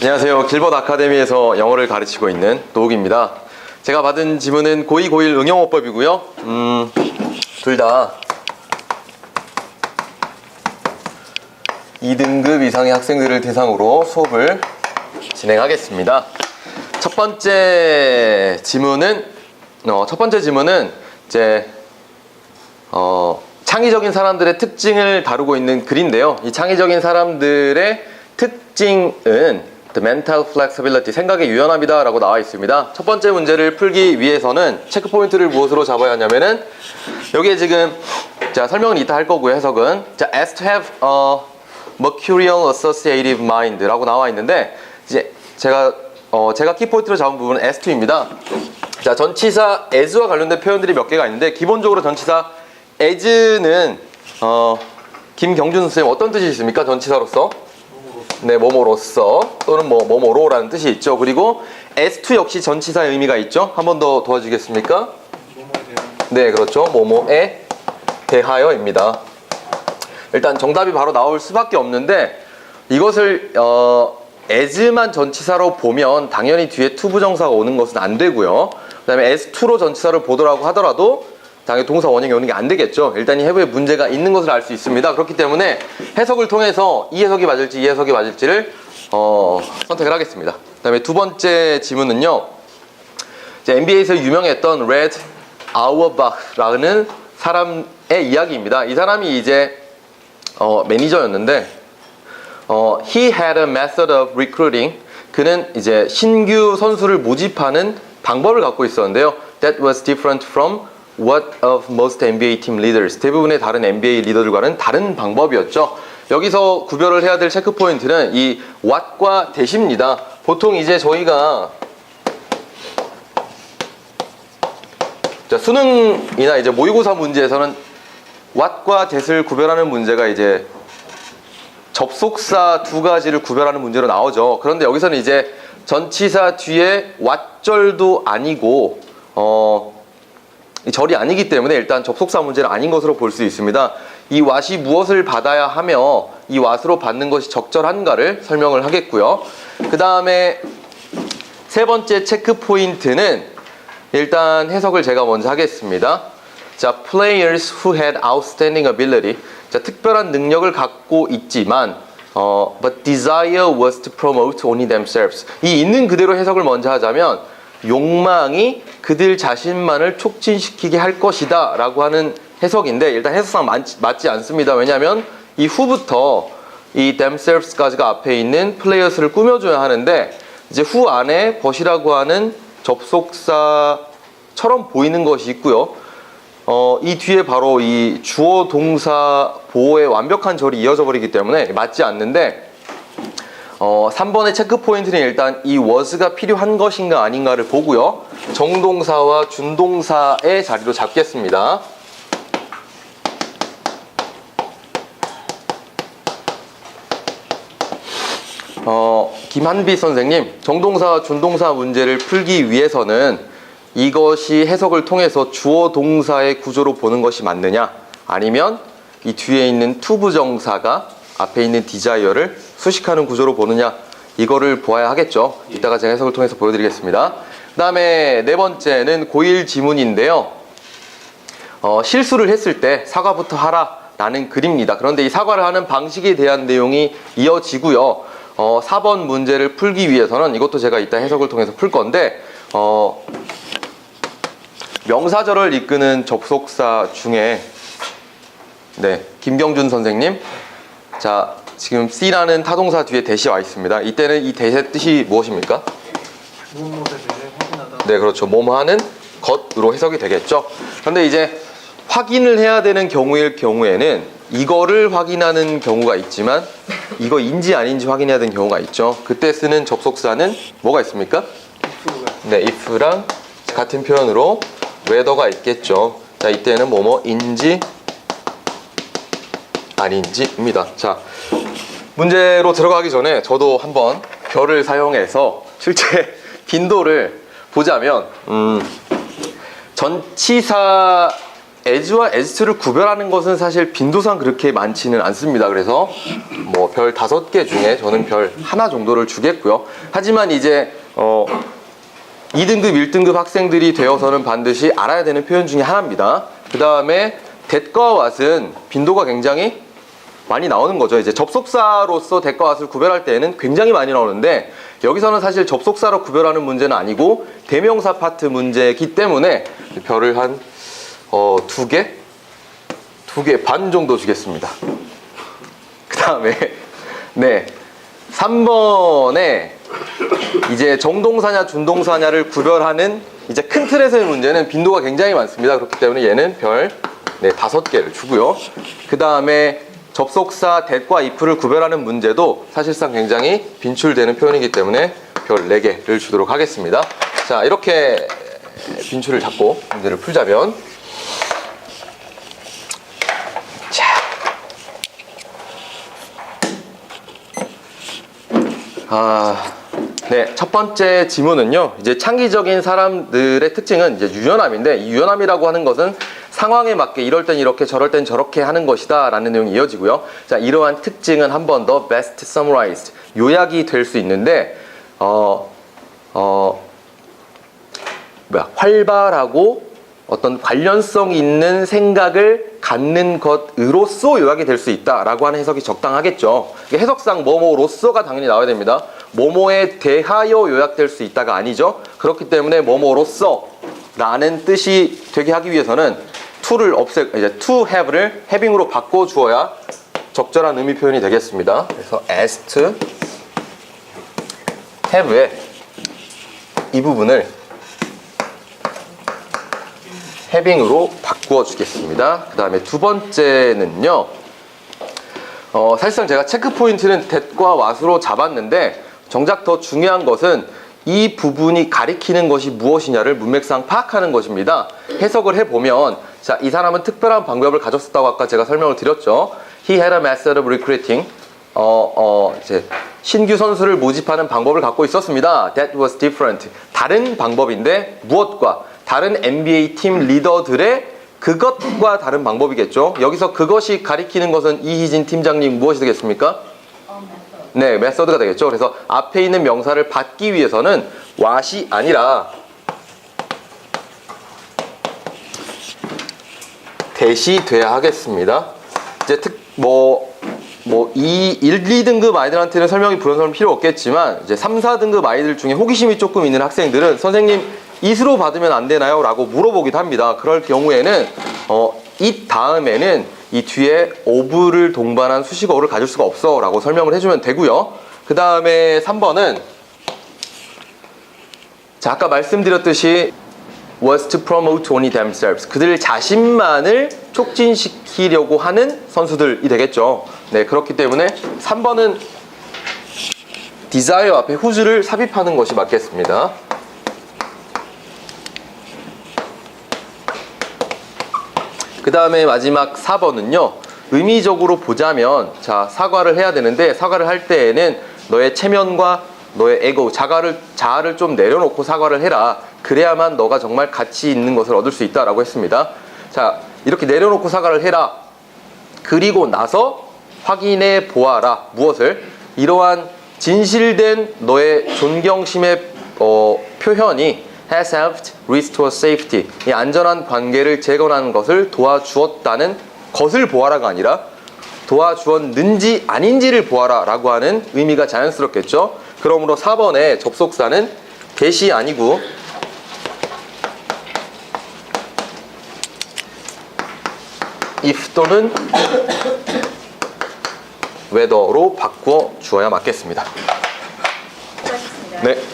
안녕하세요. 길벗 아카데미에서 영어를 가르치고 있는 노욱입니다. 제가 받은 지문은 고2, 고1 응용어법이고요. 음, 둘 다 2등급 이상의 학생들을 대상으로 수업을 진행하겠습니다. 첫 번째 지문은 어, 첫 번째 지문은 이제 어, 창의적인 사람들의 특징을 다루고 있는 글인데요. 이 창의적인 사람들의 특징은 the mental flexibility, 생각의 유연함이다 라고 나와 있습니다. 첫 번째 문제를 풀기 위해서는 체크 포인트를 무엇으로 잡아야 하냐면은 여기에 지금 자 설명은 이따 할 거고요. 해석은 자 as to have a mercurial associative mind라고 나와 있는데 이제 제가 어, 제가 키포인트로 잡은 부분은 as2입니다. 자, 전치사 as와 관련된 표현들이 몇 개가 있는데 기본적으로 전치사 as는 어, 김경준 선생님 어떤 뜻이 있습니까? 전치사로서? 네, 뭐뭐로서 또는 뭐 뭐뭐로라는 뜻이 있죠. 그리고 s2 역시 전치사의 의미가 있죠. 한 번 더 도와주겠습니까? 네, 그렇죠. 뭐뭐에 대하여입니다. 일단 정답이 바로 나올 수밖에 없는데 이것을 어, as만 전치사로 보면 당연히 뒤에 to 부정사가 오는 것은 안 되고요. 그다음에 s2로 전치사를 보더라고 하더라도 당연히 동사 원형이 오는 게 안 되겠죠. 일단 이 해부에 문제가 있는 것을 알 수 있습니다. 그렇기 때문에 해석을 통해서 이 해석이 맞을지 이 해석이 맞을지를 어, 선택을 하겠습니다. 그다음에 두 번째 지문은요. NBA에서 유명했던 레드 아우어바흐라는 사람의 이야기입니다. 이 사람이 이제 어, 매니저였는데 어, he had a method of recruiting. 그는 이제 신규 선수를 모집하는 방법을 갖고 있었는데요. That was different from what of most NBA team leaders. 대부분의 다른 NBA 리더들과는 다른 방법이었죠. 여기서 구별을 해야 될 체크 포인트는 이 what과 대시입니다. 보통 이제 저희가 자, 수능이나 이제 모의고사 문제에서는 what과 that을 구별하는 문제가 이제 접속사 두 가지를 구별하는 문제로 나오죠. 그런데 여기서는 이제 전치사 뒤에 what절도 아니고 어, 이 절이 아니기 때문에 일단 접속사 문제는 아닌 것으로 볼 수 있습니다. 이 what이 무엇을 받아야 하며 이 what으로 받는 것이 적절한가를 설명을 하겠고요. 그 다음에 세 번째 체크 포인트는 일단 해석을 제가 먼저 하겠습니다. 자, players who had outstanding ability. 자, 특별한 능력을 갖고 있지만 어, but desire was to promote only themselves. 이 있는 그대로 해석을 먼저 하자면 욕망이 그들 자신만을 촉진시키게 할 것이다 라고 하는 해석인데 일단 해석상 맞지, 않습니다. 왜냐하면 이 후부터 이 themselves까지가 앞에 있는 플레이어스를 꾸며줘야 하는데 이제 후 안에 벗이라고 하는 접속사처럼 보이는 것이 있고요. 어, 이 뒤에 바로 이 주어 동사 보호의 완벽한 절이 이어져 버리기 때문에 맞지 않는데 어, 3번의 체크 포인트는 일단 이 was가 필요한 것인가 아닌가를 보고요. 정동사와 준동사의 자리로 잡겠습니다. 어, 김한비 선생님, 정동사, 준동사 문제를 풀기 위해서는 이것이 해석을 통해서 주어 동사의 구조로 보는 것이 맞느냐? 아니면 이 뒤에 있는 투부정사가 앞에 있는 디자이어를 수식하는 구조로 보느냐? 이거를 보아야 하겠죠. 이따가 제가 해석을 통해서 보여드리겠습니다. 그 다음에 네 번째는 고1 지문인데요. 어, 실수를 했을 때 사과부터 하라 라는 글입니다. 그런데 이 사과를 하는 방식에 대한 내용이 이어지고요. 어, 4번 문제를 풀기 위해서는 이것도 제가 이따 해석을 통해서 풀 건데 어, 명사절을 이끄는 접속사 중에 네 김경준 선생님 자 지금 C라는 타동사 뒤에 대시 와 있습니다. 이때는 이 대시의 뜻이 무엇입니까? 네, 그렇죠. 뭐뭐 하는 것으로 해석이 되겠죠. 그런데 이제 확인을 해야 되는 경우일 경우에는 이거를 확인하는 경우가 있지만 이거인지 아닌지 확인해야 되는 경우가 있죠. 그때 쓰는 접속사는 뭐가 있습니까? 네, if랑 같은 표현으로 whether가 있겠죠. 자, 이때는 뭐뭐인지 아닌지입니다. 자, 문제로 들어가기 전에 저도 한번 별을 사용해서 실제 빈도를 보자면 음, 전치사 as와 as를 구별하는 것은 사실 빈도상 그렇게 많지는 않습니다. 그래서 뭐 별 다섯 개 중에 저는 별 하나 정도를 주겠고요. 하지만 이제 어 2등급, 1등급 학생들이 되어서는 반드시 알아야 되는 표현 중에 하나입니다. 그 다음에 that과 what은 빈도가 굉장히 많이 나오는 거죠. 이제 접속사로서 that과 what을 구별할 때에는 굉장히 많이 나오는데 여기서는 사실 접속사로 구별하는 문제는 아니고 대명사 파트 문제이기 때문에 별을 한 어, 두 개? 두 개 반 정도 주겠습니다. 그 다음에, 네. 3번에 이제 정동사냐 준동사냐를 구별하는 이제 큰 틀에서의 문제는 빈도가 굉장히 많습니다. 그렇기 때문에 얘는 별 네, 다섯 개를 주고요. 그 다음에 접속사 that과 if를 구별하는 문제도 사실상 굉장히 빈출되는 표현이기 때문에 별네 개를 주도록 하겠습니다. 자, 이렇게 빈출을 잡고 문제를 풀자면 자. 아, 네. 첫 번째 지문은요. 이제 창의적인 사람들의 특징은 이제 유연함인데 이 유연함이라고 하는 것은 상황에 맞게 이럴 땐 이렇게 저럴 땐 저렇게 하는 것이다 라는 내용이 이어지고요. 자, 이러한 특징은 한 번 더 best summarized 요약이 될 수 있는데 어, 어, 뭐야, 활발하고 어떤 관련성 있는 생각을 갖는 것으로서 요약이 될 수 있다라고 하는 해석이 적당하겠죠. 해석상 뭐뭐로서가 당연히 나와야 됩니다. 뭐뭐에 대하여 요약될 수 있다가 아니죠. 그렇기 때문에 뭐뭐로서 라는 뜻이 되게 하기 위해서는 to를 없애 이제 to have를 having으로 바꿔 주어야 적절한 의미 표현이 되겠습니다. 그래서 as to have의 이 부분을 해빙으로 바꾸어 주겠습니다. 그 다음에 두 번째는요. 어, 사실상 제가 체크 포인트는 that과 what으로 잡았는데 정작 더 중요한 것은 이 부분이 가리키는 것이 무엇이냐를 문맥상 파악하는 것입니다. 해석을 해보면 자, 이 사람은 특별한 방법을 가졌었다고 아까 제가 설명을 드렸죠. He had a method of recruiting. 어, 어, 이제 신규 선수를 모집하는 방법을 갖고 있었습니다. That was different. 다른 방법인데 무엇과 다른 NBA 팀 리더들의 그것과 다른 방법이겠죠. 여기서 그것이 가리키는 것은 이희진 팀장님 무엇이 되겠습니까? 네, 메서드가 되겠죠. 그래서 앞에 있는 명사를 받기 위해서는 what이 아니라 대시 돼야 하겠습니다. 이제 특, 뭐, 뭐, 이 1, 2등급 아이들한테는 설명이 부연설명 필요 없겠지만, 이제 3, 4등급 아이들 중에 호기심이 조금 있는 학생들은 선생님, 이수로 받으면 안 되나요? 라고 물어보기도 합니다. 그럴 경우에는, 어, 이 다음에는 이 뒤에 of를 동반한 수식어를 가질 수가 없어. 라고 설명을 해주면 되고요. 그 다음에 3번은, 자, 아까 말씀드렸듯이 was to promote only themselves. 그들 자신만을 촉진시키려고 하는 선수들이 되겠죠. 네, 그렇기 때문에 3번은 desire 앞에 whose를 삽입하는 것이 맞겠습니다. 그 다음에 마지막 4번은요. 의미적으로 보자면 자 사과를 해야 되는데 사과를 할 때에는 너의 체면과 너의 에고 자가를 자아를 좀 내려놓고 사과를 해라. 그래야만 너가 정말 가치 있는 것을 얻을 수 있다라고 했습니다. 자 이렇게 내려놓고 사과를 해라. 그리고 나서 확인해 보아라. 무엇을 이러한 진실된 너의 존경심의 어, 표현이 has helped restore safety. 이 안전한 관계를 재건하는 것을 도와주었다는 것을 보아라가 아니라 도와주었는지 아닌지를 보아라 라고 하는 의미가 자연스럽겠죠. 그러므로 4번의 접속사는 대시 아니고 if 또는 whether로 바꾸어 주어야 맞겠습니다. 네.